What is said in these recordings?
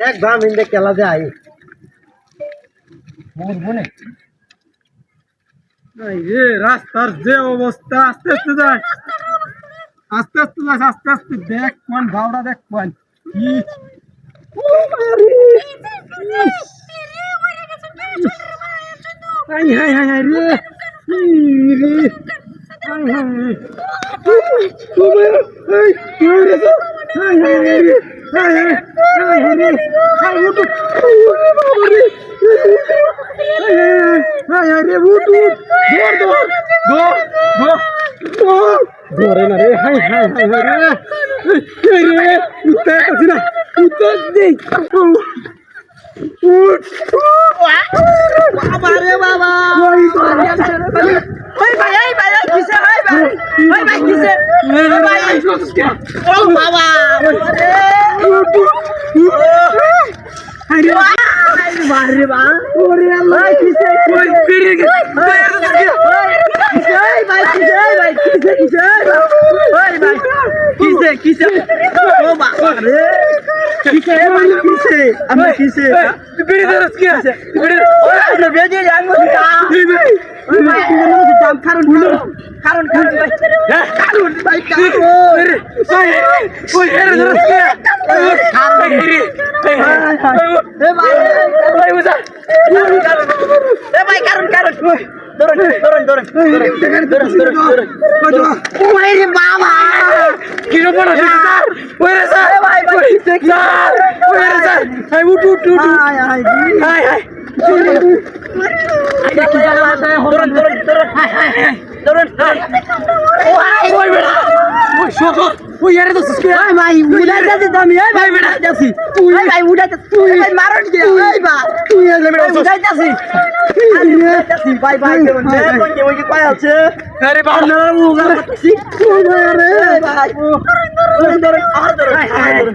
এক ভাম ইন্দে কেলা যায় বলব না। এই রে রাস্তার যে অবস্থা আস্তে আস্তে যাস আস্তে আস্তে যাস আস্তে আস্তে দেখ কোন ভাওড়া দেখ কোন। কি হাই হাই হাই হাই রে রে। হাই হাই হাই। হাই হাই রে হাই হাই হাই হাই রে হাই উঠ উঠ বাবা রে হাই হাই হাই হাই রে উঠ উঠ দৌড় দৌড় দৌড় দৌড় দৌড় দৌড়ে না রে হাই হাই হাই রে রে উত্তর কাছি না উত্তর দে উঠ বাবা রে বাবা ওই ভাই ওই ভাই ওই ভাই কিসে ওই ভাই ওই ভাই কিসে ওই ভাই ও বাবা আমি কিসে বিড়ি ধরস কি আছে বিড়ি আপনি বেজে যান মতো ওই মনে কারণ কারণ ভাই কারণ কারণ ওই এরে ধরস কি খারাপ রে এ ভাই ওই বুঝা এ ভাই কারণ কারণ ধরুন ধরুন ধরুন ধরুন ধরুন ধরুন ওই রে বাবা কিলো পড়া স্যার ওই রে স্যার ভাই ভাই স্যার ওই রে স্যার হাই উঠ উঠ উঠ হাই হাই হাই হাই ধরুন ধরুন ধরুন হাই হাই হাই ধরুন ওই বেটা। ওই শোকর ওই এরে তো সুস্কে ওই ভাই উড়া যাচ্ছে তুমি এই ভাই উড়া যাচ্ছি। তুই ভাই উড়া যাচ্ছি। তুই ভাই মারণ কি? ওই ভাই তুই এলে বেটা উড়া যাচ্ছি। ভাই ভাই কেমন? রে ওই কি পায় আছে? আরে বাবা না না উড়া যাচ্ছি। ওই ভাই ভাই ধরুন ধরুন আর ধরুন।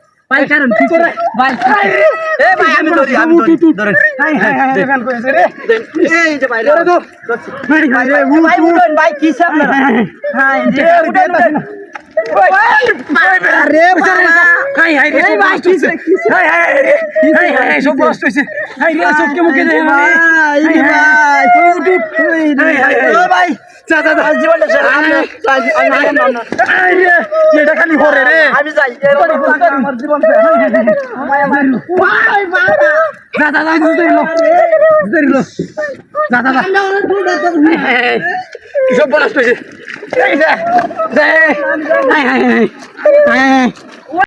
ভাই কারণ ভাই কারণ কিসে ভাই এ ভাই আমি ধরি আমি ধরি ধরেন হাই হাই হাই গান কইছে রে এই যে ভাই ধরে তো ভাই উঠুন ভাই হ্যাঁ যে উঠুন উঠুন ভাই কিসে কিসে হাই হাই রে কে দে ভাই এটা খালি হরে রে। আমি যাই। আমার জীবন যা যা যা সব নষ্ট হইছে